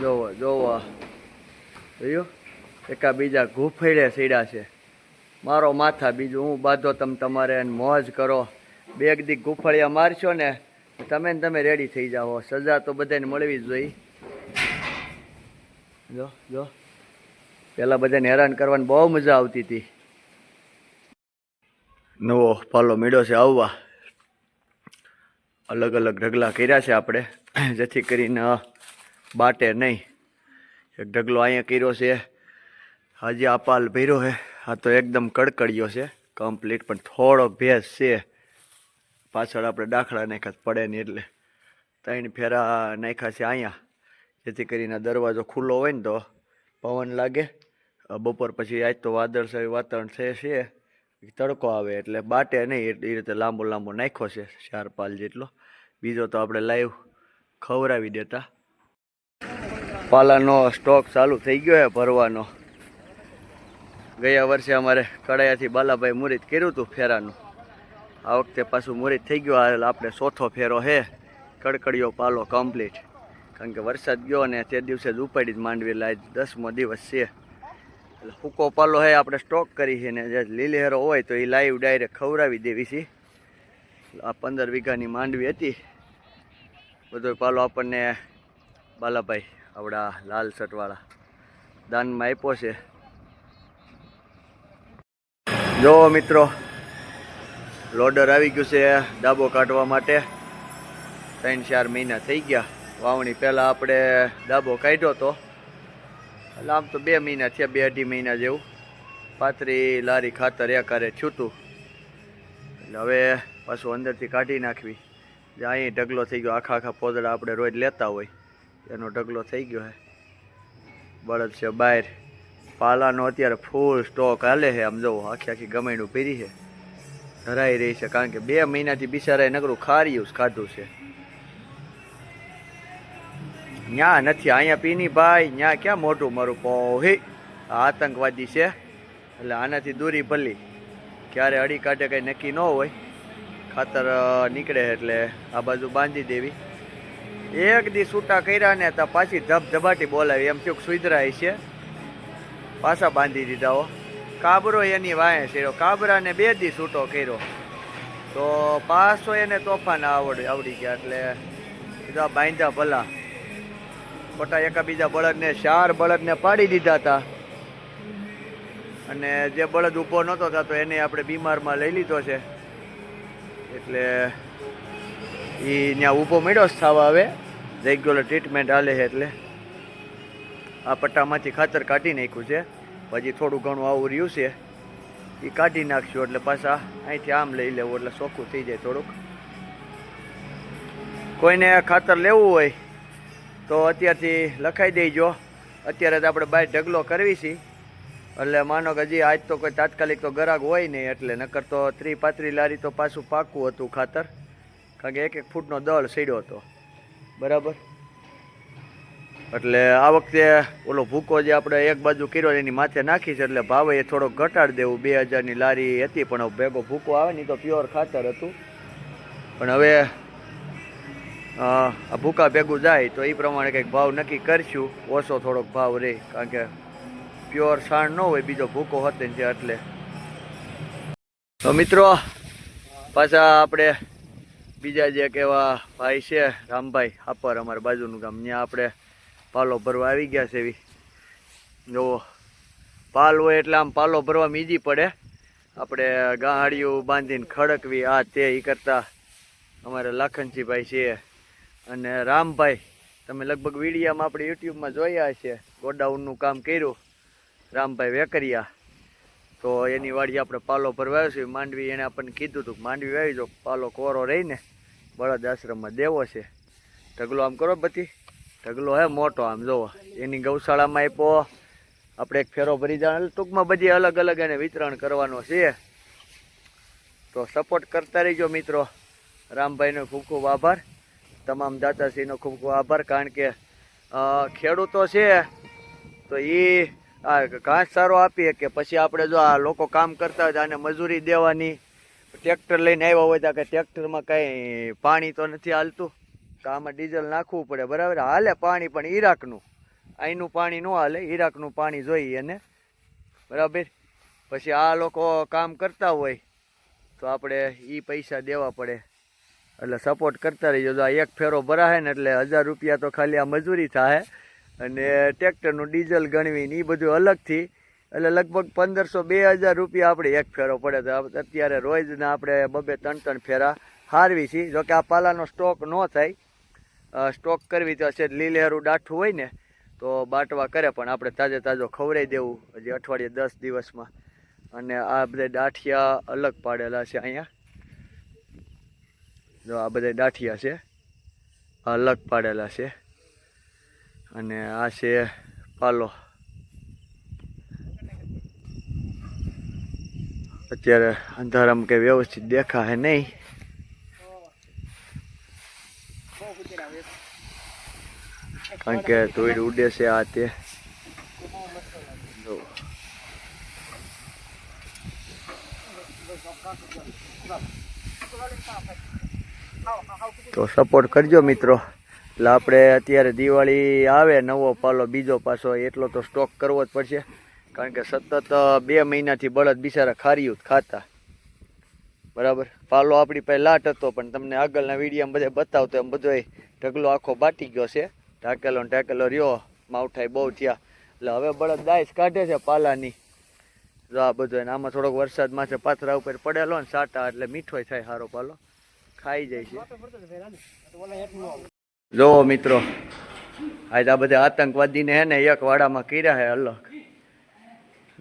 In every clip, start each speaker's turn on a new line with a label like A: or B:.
A: જોવો જોવો. જોયું? એકા બીજા ઘૂફેડે સીડા છે. મારો માથા બીજું હું બાંધો, તમે તમારે એને મોજ કરો. બે દી ગુફળિયા મારશો ને, તમે ને તમે રેડી થઈ જાઓ. સજા તો બધાને મળવી જ જોઈએ જો જો. પહેલાં બધાને હેરાન કરવાની બહુ મજા આવતી હતી. નવો પાલો મેળો છે આવવા. અલગ અલગ ઢગલા કર્યા છે આપણે. જેથી કરીને બાટે નહીં. એક ઢગલો અહીંયા કર્યો છે. હજી આ પાલ ભર્યો છે. આ તો એકદમ કડકડિયો છે. કમ્પ્લીટ પણ થોડો ભેસ છે. પાછળ આપણે દાખલા નાખ્યા પડે નહીં એટલે. ત્રણ ફેરા નાખ્યા છે અહીંયા. જેથી કરીને દરવાજો ખુલ્લો હોય ને તો પવન લાગે. બપોર પછી આજ તો વાદળછાયું વાતાવરણ છે છે. તડકો આવે એટલે બાટે નહીં. એ રીતે લાંબો લાંબો નાખ્યો છે ચાર પાલ જેટલો. બીજો તો આપણે લાઈવ ખવડાવી દેતા. પાલાનો સ્ટોક ચાલુ થઈ ગયો છે ભરવાનો. ગયા વર્ષે અમારે કડાયાથી બાલાભાઈ મુરીત કર્યું હતું ફેરાનું. આ વખતે પાછું મુરીત થઈ ગયો આ આપણે ચોથો ફેરો છે. કડકડીયો પાલો કમ્પ્લીટ કારણ કે વરસાદ ગયો અને તે દિવસે જ ઉપાડી જ માંડવી એટલે દસમો દિવસ છે. એટલે સૂકો પાલો હે આપણે સ્ટોક કરી છે ને જે લીલેહરો હોય તો એ લાઈવ ડાયરેક્ટ ખવડાવી દેવી છે. આ પંદર વીઘાની માંડવી હતી. બધો પાલો આપણને બાલાભાઈ આપણા લાલ શર્ટવાળા. દાનમાં આપ્યો છે. જો મિત્રો, લોડર આવી ગયું છે ડાબો કાઢવા માટે. ત્રણ ચાર મહિના થઈ ગયા. વાવણી પહેલાં આપણે ડાબો કાઢ્યો હતો એટલે આમ તો બે મહિના થયા, બે અઢી મહિના જેવું. પાતરી લારી ખાતર એકારે છૂટું. એટલે હવે પાછું અંદરથી કાઢી નાખવી. અહીં ઢગલો થઈ ગયો આખા આખા પોદડા આપણે રોજ લેતા હોય. એનો ઢગલો થઈ ગયો છે બળદ છે બહાર પાલાનો અત્યારે ફૂલ સ્ટોક હાલે છે આમ જુઓ આખી આખી ગમેણું પીરી છે ધરાઈ રહી છે કારણ કે બે મહિનાથી બિચારાએ નકરું ખાર્યું જ ખાધું છે. ન્યા નથી, અહીંયા પીની ભાઈ, ન્યા ક્યાં મોટું મારું પોહી આતંકવાદી છે. એટલે આનાથી દૂરી ભલી. ક્યારે અડી કાઢે કંઈ નક્કી ન હોય. ખાતર નીકળે એટલે આ બાજુ બાંધી દેવી. એક દી છૂટા કર્યા ને તો પાછી ધબધબાટી બોલાવી. એમ થયું સુધરાય છે. પાછા બાંધી દીધા હો. કાબરો એની વાંહે છેડ્યો કાબરાને બે દી છૂટો કર્યો. તો પાછો એને તોફાન આવડ આવડી ગયા એટલે બધા બાંધ્યા ભલા. ખોટા એકાબીજા બળદને, ચાર બળદને પાડી દીધા હતા અને જે બળદ ઊભો નહોતો થતો, એને આપણે બીમારમાં લઈ લીધો છે. એટલે એ ત્યાં ઊભો મળ્યો જ થવા આવે. રેગ્યુલર ટ્રીટમેન્ટ હાલે છે એટલે. આ પટ્ટામાંથી ખાતર કાઢી નાખ્યું છે. પછી થોડું ઘણું આવું રહ્યું છે. એ કાઢી નાખશું એટલે પાછા અહીંથી આમ લઈ લેવું એટલે ચોખ્ખું થઈ જાય થોડુંક. કોઈને ખાતર લેવું હોય તો અત્યારથી લખાઈ દેજો. અત્યારે તો આપણે બાય ઢગલો કરવી છે. એટલે માનો કે હજી આજ તો કોઈ તાત્કાલિક તો ગરાગ હોય નહીં એટલે નકર તો ત્રી પાત્રી લારી તો પાછું પાકું હતું ખાતર. કારણ કે એક એક ફૂટનો દળ સીડ્યો હતો. બરાબર? એટલે આ વખતે ઓલો ભૂકો જે આપણે એક બાજુ કર્યો એની માથે નાખી છે, એટલે ભાવે એ થોડોક ઘટાડી દેવું. બે હજારની લારી હતી, પણ ભેગો ભૂકો આવે ને તો પ્યોર ખાતર હતું. પણ હવે આ ભૂકા ભેગું જાય તો એ પ્રમાણે કંઈક ભાવ નક્કી કરશું. ઓછો થોડોક ભાવ રહે કારણ કે પ્યોર સાણ ન હોય, બીજો ભૂકો હતો ને એટલે. તો મિત્રો, પાછા આપણે બીજા જે કેવા ભાઈ છે, રામભાઈ, હાપર અમારા બાજુનું ગામ. ત્યાં આપણે પાલો ભરવા આવી ગયા છે એવી. જો, પાલ હોય એટલે આમ પાલો ભરવા ઈજી પડે. આપણે ગાહડિયું બાંધીને ખડકવી, આ તે એ કરતા અમારે લાખનજીભાઈ છે. અને રામભાઈ, તમે લગભગ વિડીયામાં આપણે યુટ્યુબમાં જોયા છે ગોડાઉનનું કામ કર્યું. રામભાઈ વેકરિયા. તો એની વાડી આપણે પાલો ભરવા આવ્યો છે માંડવી એણે આપણને કીધું હતું માંડવી આવી જો પાલો કોરો રહીને. બળદ આશ્રમમાં દેવો છે. ઢગલો આમ કરો બધી. ઢગલો હે મોટો આમ, જોવો. એની ગૌશાળામાં આપ્યો. આપણે એક ફેરો ભરી જાણ. ટૂંકમાં બધી અલગ અલગ એને વિતરણ કરવાનો છે. તો સપોર્ટ કરતા રહીજો મિત્રો. રામભાઈનો ખૂબ ખૂબ આભાર. તમામ દાતાશ્રીનો ખૂબ ખૂબ આભાર. કારણ કે ખેડૂતો છે. તો એ ઘાસ સારો આપીએ કે પછી આપણે જો આ લોકો કામ કરતા હોય આને મજૂરી દેવાની. ટ્રેક્ટર લઈને આવ્યા હોય ત્યાં કે ટ્રેક્ટરમાં કાંઈ પાણી તો નથી હાલતું. તો આમાં ડીઝલ નાખવું પડે, બરાબર? હાલે પાણી, પણ ઈરાકનું. અહીંનું પાણી ન હાલે, ઈરાકનું પાણી જોઈએ એને. બરાબર? પછી આ લોકો કામ કરતા હોય, તો આપણે એ પૈસા દેવા પડે. એટલે સપોર્ટ કરતા રહીજો. જો આ એક ફેરો ભરાશે ને એટલે હજાર રૂપિયા તો ખાલી આ મજૂરી થાય અને ટ્રેક્ટરનું ડીઝલ ગણવીને એ બધું અલગથી એટલે લગભગ પંદરસો બે હજાર રૂપિયા આપણે એક ફેરો પડે તો અત્યારે રોજના આપણે બબે ત્રણ ત્રણ ફેરા હારવી છીએ. જોકે આ પાલાનો સ્ટોક ન થાય. સ્ટોક કરવી તો છે લીલેરું ડાઠું હોય ને, તો બાટવા કરે, પણ આપણે તાજે તાજો ખવડાવી દેવું. હજી અઠવાડિયે દસ દિવસમાં. અને આ બધા ડાઠિયા અલગ પાડેલા છે અહીંયા. જો આ બધા ડાઠિયા છે અલગ પાડેલા છે. અને આ છે પાલો. અત્યારે અંધારામાં કંઈ વ્યવસ્થિત દેખાય નહીં. કારણ કે ધોઈડ ઉડે છે આ તે. તો સપોર્ટ કરજો મિત્રો. એટલે આપણે અત્યારે દિવાળી આવે, નવો પાલો બીજો પાછો એટલો તો સ્ટોક કરવો જ પડશે. કારણ કે સતત બે મહિનાથી બળદ બિચારા ખારીયું ખાતા. બરાબર? પાલો આપણી પાસે લાટ હતો, પણ તમને આગળના વિડીયામાં બધે બતાવતો એમ બધો ઢગલો આખો બાટી ગયો છે. ઢાકેલો ને ટાકેલો રહ્યો, માવઠાઈ બહુ થયા. એટલે હવે બળદ દાઈશ કાઢે છે પાલાની. જો આ બધો આમાં થોડોક વરસાદ માથે પાથરા ઉપર પડેલો ને સાટા, એટલે મીઠો થાય સારો પાલો. ખાઈ જાય છે. જો મિત્રો, આજે આ બધા આતંકવાદીને હે ને એક વાડામાં કર્યા હે અલગ.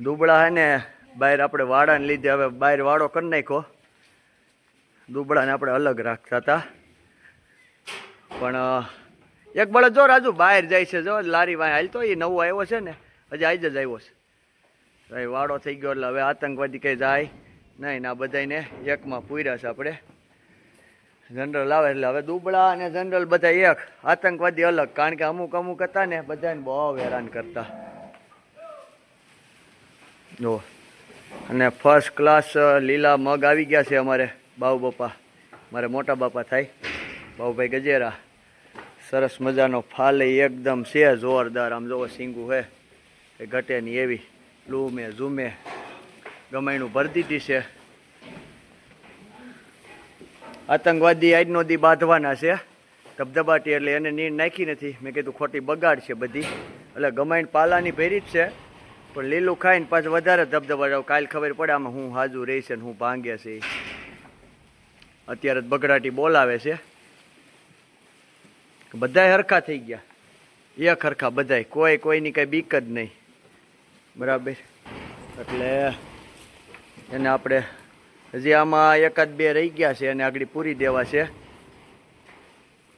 A: દુબળા હે ને, બહાર આપણે વાડાને લીધે હવે બહાર વાડો કરી નાખ્યો. દુબળાને આપણે અલગ રાખતા હતા. પણ એક બળદ જો રાજુ બહાર જાય છે જો, લારી વાય હાલતો, એ નવો આવ્યો છે ને, હજી આજ જ આવ્યો છે. ભાઈ વાડો થઈ ગયો એટલે હવે આતંકવાદી કંઈ જાય નહીં ના બધાને એકમાં પૂર્યા છે આપણે. જનરલ આવે એટલે હવે દુબળા અને જનરલ બધા એક. આતંકવાદી અલગ, કારણ કે અમુક અમુક હતા ને બધાને બહુ હેરાન કરતા. જો. અને ફર્સ્ટ ક્લાસ લીલા મગ આવી ગયા છે અમારે બાઉ બાપા. મારે મોટા બાપા થાય. બાઉભાઈ ગજેરા. સરસ મજાનો ફાલે એકદમ છે, જોરદાર. આમ જોવો સિંગુ હે. એ ઘટે નહીં એવી. લૂમે, ઝૂમે. ગમાયનું ભરી દીધી છે. આતંકવાદી આજનો દી બાંધવાના છે. ધબધબાટી એટલે એને નીર નાખી નથી. મેં કીધું ખોટી બગાડ છે બધી. એટલે ગમાયણ પાલાની ભેરી જ છે. પણ લીલું ખાઈને પાછું વધારે ધબધબા કાલ ખબર પડે આમાં હું હાજુ રહી છે ને હું ભાંગે છે. અત્યારે બગડાટી બોલાવે છે. બધાય હરખા થઈ ગયા. એક હરખા બધાય. કોઈ કોઈની કઈ બીક જ નહીં. બરાબર. એટલે એને આપણે હજી આમાં એકાદ બે રહી ગયા છે અને આગળ પૂરી દેવા છે.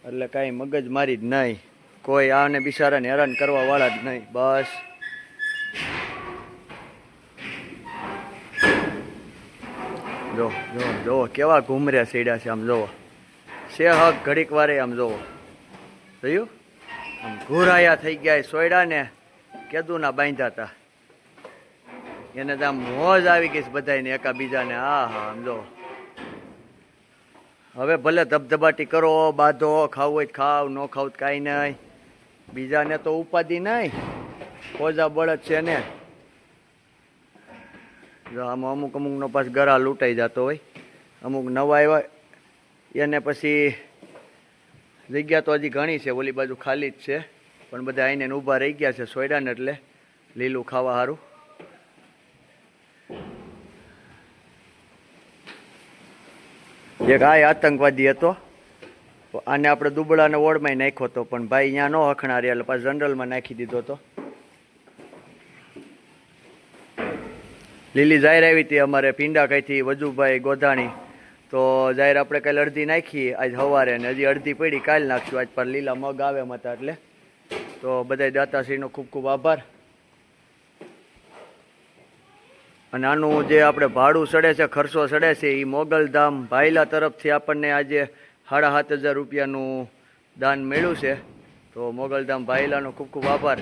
A: એટલે કાંઈ મગજ મારી જ નહીં. કોઈ આને બિચારાને હેરાન કરવા વાળા જ નહીં. બસ. જો જો જો, કેવા ઘૂમર્યા સીડ્યા છે આમ જોવો છે હક ઘડીક વારે આમ જોવો જોયું? આમ ઘોરાયા થઈ ગયા સોયડા ને કેદુના બાંધ્યા હતા એને તો આમ મોજ આવી ગઈ છે બધાને એકા બીજાને હા હા આમ જોવો હવે ભલે ધબધબાટી કરો, બાંધો, ખાવું હોય ખાવ, ન ખાવ કાંઈ નહીં. બીજાને તો ઉપાધિ નહીં. ફોજા બળદ છે ને. જો આમાં અમુક અમુકનો પાછ ગરા લૂંટાઈ જતો હોય. અમુક નવા એવા એને પછી જગ્યા તો હજી ઘણી છે, ઓલી બાજુ ખાલી જ છે. પણ બધા આઈને ઊભા રહી ગયા છે, સોયડાને એટલે લીલું ખાવા સારું એક આ આતંકવાદી હતો. આને આપણે દુબળાને ઓળમાં નાખ્યો હતો, પણ ભાઈ અહીંયા ન હખણા રહ્યા એટલે પાછા જનરલમાં નાખી દીધો હતો. લીલી જાહેર આવી હતી અમારે પિંડા કઈથી વજુભાઈ ગોધાણી. તો જાહેર આપણે કાલે અડધી નાખી, આજ સવારે ને હજી અડધી પડી, કાલ નાખશું. આજ પર લીલા મગ આવે મતા એટલે તો બધાય દાતાશ્રીનો ખૂબ ખૂબ આભાર. અને આનું જે આપણે ભાડું સડે છે, ખર્ચો સડે છે એ મોગલધામ ભાઈલા તરફથી આપણને આજે સાડા સાત હજાર રૂપિયાનું દાન મળ્યું છે. તો મોગલધામ ભાઈલાનો ખૂબ ખૂબ આભાર.